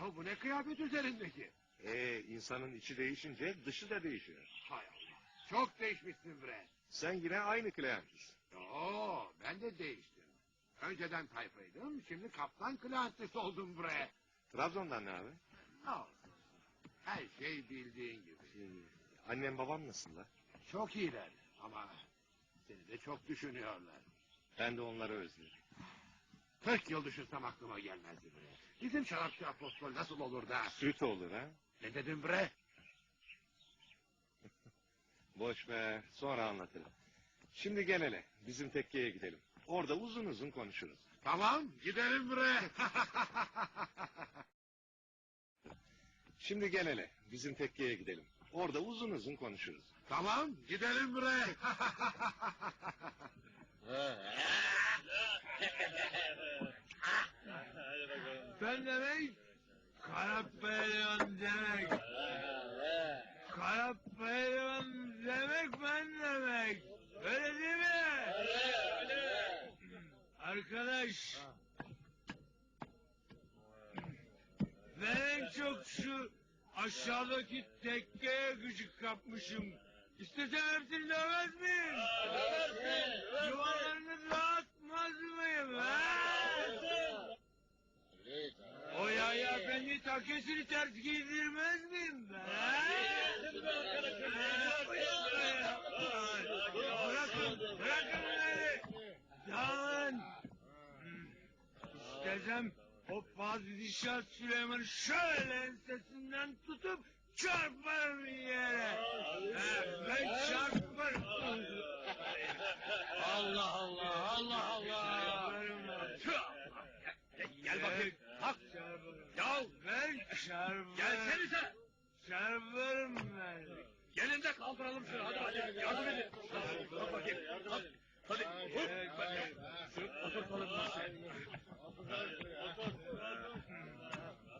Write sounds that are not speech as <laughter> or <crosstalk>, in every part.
Yahu bu ne kıyafet üzerindeki? Ee, insanın içi değişince dışı da değişiyor. Hay Allah. Çok değişmişsin bre. Sen yine aynı Kleantis. Oo, ben de değiştim. Önceden tayfaydım, şimdi kaptan Klantis oldum bre. Trabzon'dan ne abi? Ne olsun. Her şey bildiğin gibi. Ee, annem babam nasıllar? Çok iyiler ama seni de çok düşünüyorlar. Ben de onları özledim. 40 yıl düşünsem aklıma gelmezdi bre. Bizim şarapçı apostol nasıl olur da? Süt olur ha? Ne dedim bre? <laughs> Boş ver, sonra anlatırım. Şimdi gel hele, bizim tekkeye gidelim. Orada uzun uzun konuşuruz. Tamam, gidelim bre. <laughs> Şimdi gel hele, bizim tekkeye gidelim. Orada uzun uzun konuşuruz. tamam, gidelim bre. <laughs> Ben demek kara pehlivan demek. Kara pehlivan demek ben demek. Öyle değil mi? Arkadaş. Ben en çok şu aşağıdaki tekkeye gıcık kapmışım. İstesem hepsini dövmez miyim? Yuvalarını dağıtmaz mıyım? Ha? O Yahya Efendi takesini ters giydirmez miyim ben? Bırakın, bırakın beni. Dağılın. İstesem o Padişah Süleyman'ı şöyle ensesinden tutup çarparım yere. Ha, Ben çarparım. Allah Allah, Allah Allah. Gel bakayım, kalk. Ya ver çarparım. Gelsenize. Çarparım ben. Gelin de kaldıralım şunu. Hadi hadi yardım edin. Kalk bakayım. Kalk. Hadi. Hop. Şu oturtalım masaya.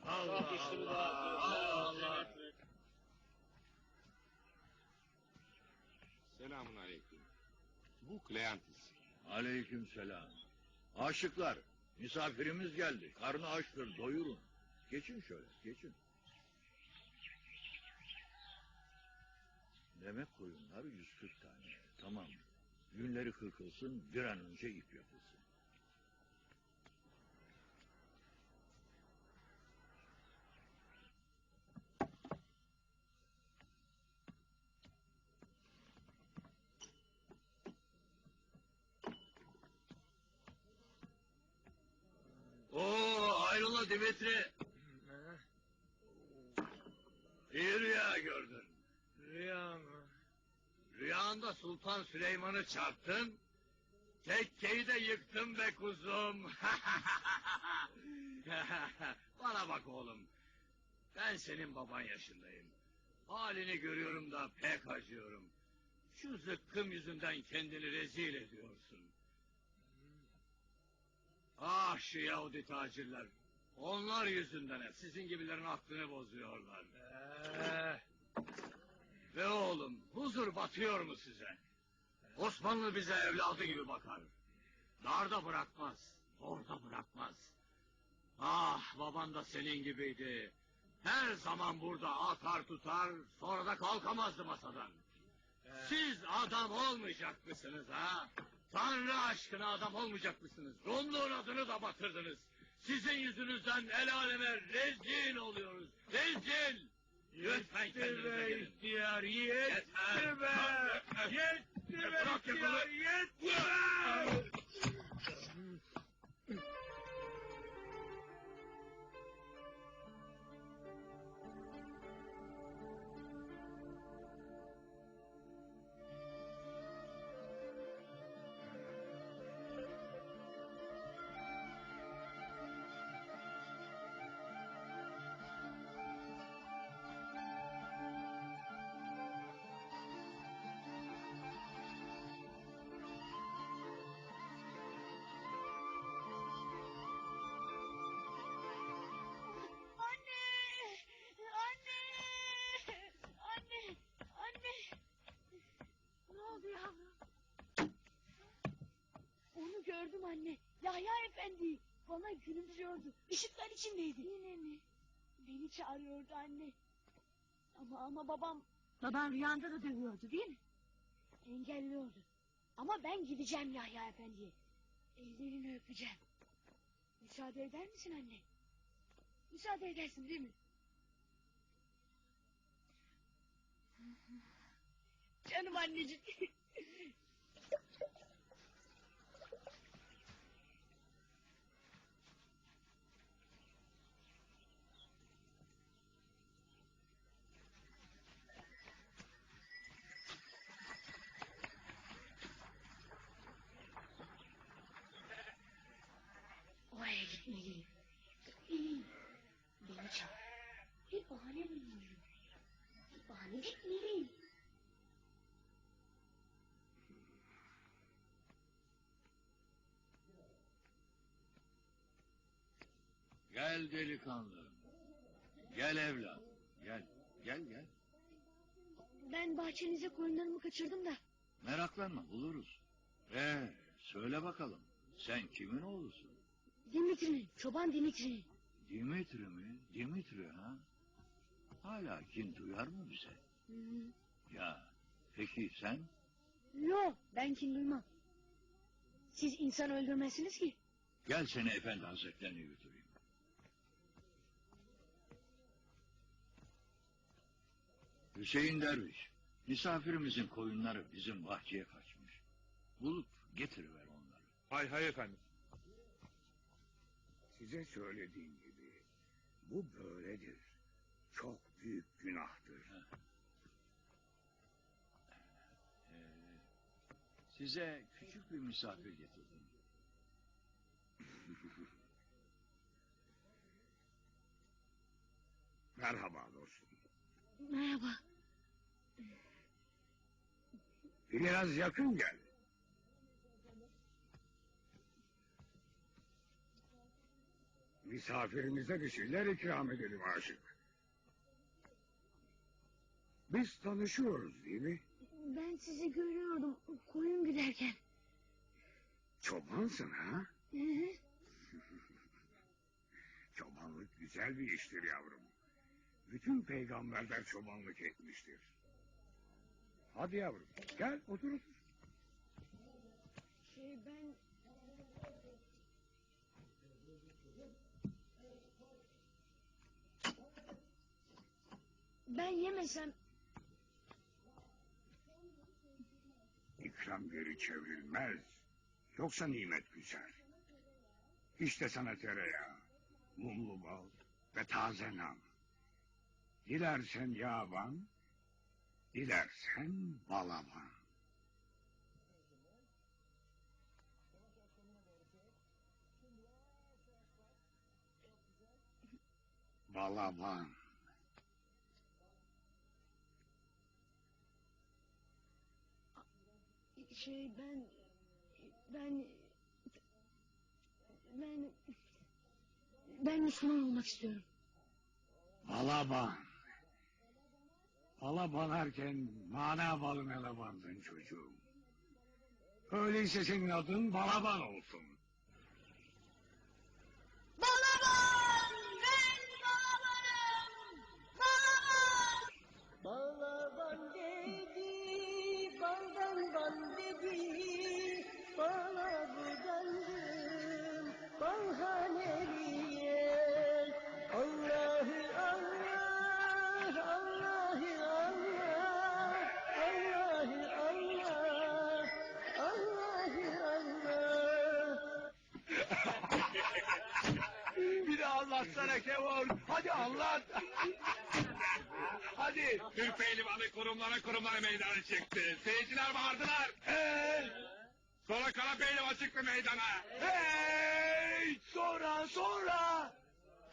Allah Allah. Allah. Selamun aleyküm. Bu Kleantis. Aleyküm selam. Aşıklar, misafirimiz geldi. Karnı açtır, doyurun. Geçin şöyle, geçin. Demek koyunlar 140 tane. Tamam. Günleri kırkılsın, bir an önce ip yapılsın. Oo hayrola Dimitri. İyi rüya gördün. Rüya mı? Rüyanda Sultan Süleyman'ı çarptın. Tekkeyi de yıktın be kuzum. <laughs> Bana bak oğlum. Ben senin baban yaşındayım. Halini görüyorum da pek acıyorum. Şu zıkkım yüzünden kendini rezil ediyorsun. Ah şu Yahudi tacirler. Onlar yüzünden hep sizin gibilerin aklını bozuyorlar. Ve oğlum huzur batıyor mu size? Osmanlı bize evladı gibi bakar. Darda bırakmaz, orada bırakmaz. Ah baban da senin gibiydi. Her zaman burada atar tutar, sonra da kalkamazdı masadan. Siz adam olmayacak mısınız ha? Tanrı aşkına adam olmayacak mısınız? Rumluğun adını da batırdınız. Sizin yüzünüzden el aleme rezil oluyoruz. Rezil! Lütfen kendinize gelin. ihtiyar yetti be! Yetti be ihtiyar yetti be! Gördüm anne. Yahya efendi bana gülümsüyordu. Işıklar içindeydi. Yine mi? Beni çağırıyordu anne. Ama ama babam... Baban rüyanda da dövüyordu değil mi? Engelliyordu. Ama ben gideceğim Yahya Efendi'ye. Ellerini öpeceğim. Müsaade eder misin anne? Müsaade edersin değil mi? <laughs> Canım anneciğim. <laughs> Gel delikanlı. Gel evlat. Gel. Gel gel. Ben bahçenize koyunlarımı kaçırdım da. Meraklanma buluruz. Ee, söyle bakalım. Sen kimin oğlusun? Dimitri'nin, çoban Dimitri'nin. Dimitri mi? Dimitri ha? Hala kin duyar mı bize? Hı. Ya peki sen? Yok, ben kin duymam. Siz insan öldürmezsiniz ki. Gel seni efendi hazretlerine götüreyim. Hüseyin Derviş, misafirimizin koyunları bizim bahçeye kaçmış. Bulup getiriver onları. Hay hay efendim. Size söylediğim gibi bu böyledir. Çok büyük günahtır. Ee, size küçük bir misafir getirdim. Merhaba dostum. Merhaba. Biraz yakın gel. Misafirimize bir şeyler ikram edelim aşık. Biz tanışıyoruz değil mi? Ben sizi görüyordum koyun giderken. Çobansın ha? Hı hı. <laughs> Çobanlık güzel bir iştir yavrum. Bütün peygamberler çobanlık etmiştir. Hadi yavrum gel otur otur. Şey ben... Ben yemesem İkram geri çevrilmez. Yoksa nimet güzel. İşte sana tereyağı, mumlu bal ve taze nam. Dilersen yaban, dilersen balaban. Balaban. şey ben ben ben ben Müslüman olmak istiyorum. Balaban. Balaban erken mana balına lavandın çocuğum. Öyleyse senin adın Balaban olsun. Anlatsana Kevon. Hadi anlat. Hadi. Türk pehlivanı kurumlara kurumlara meydana çıktı. Seyirciler bağırdılar. Hey! Sonra kara pehlivan çıktı meydana. Hey! Sonra sonra.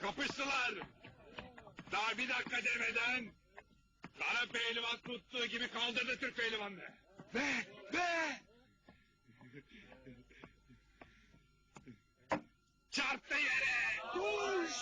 Kapıştılar. Daha bir dakika demeden kara pehlivan tuttuğu gibi kaldırdı Türk pehlivanını. Ve ve çarptı yere. Duş!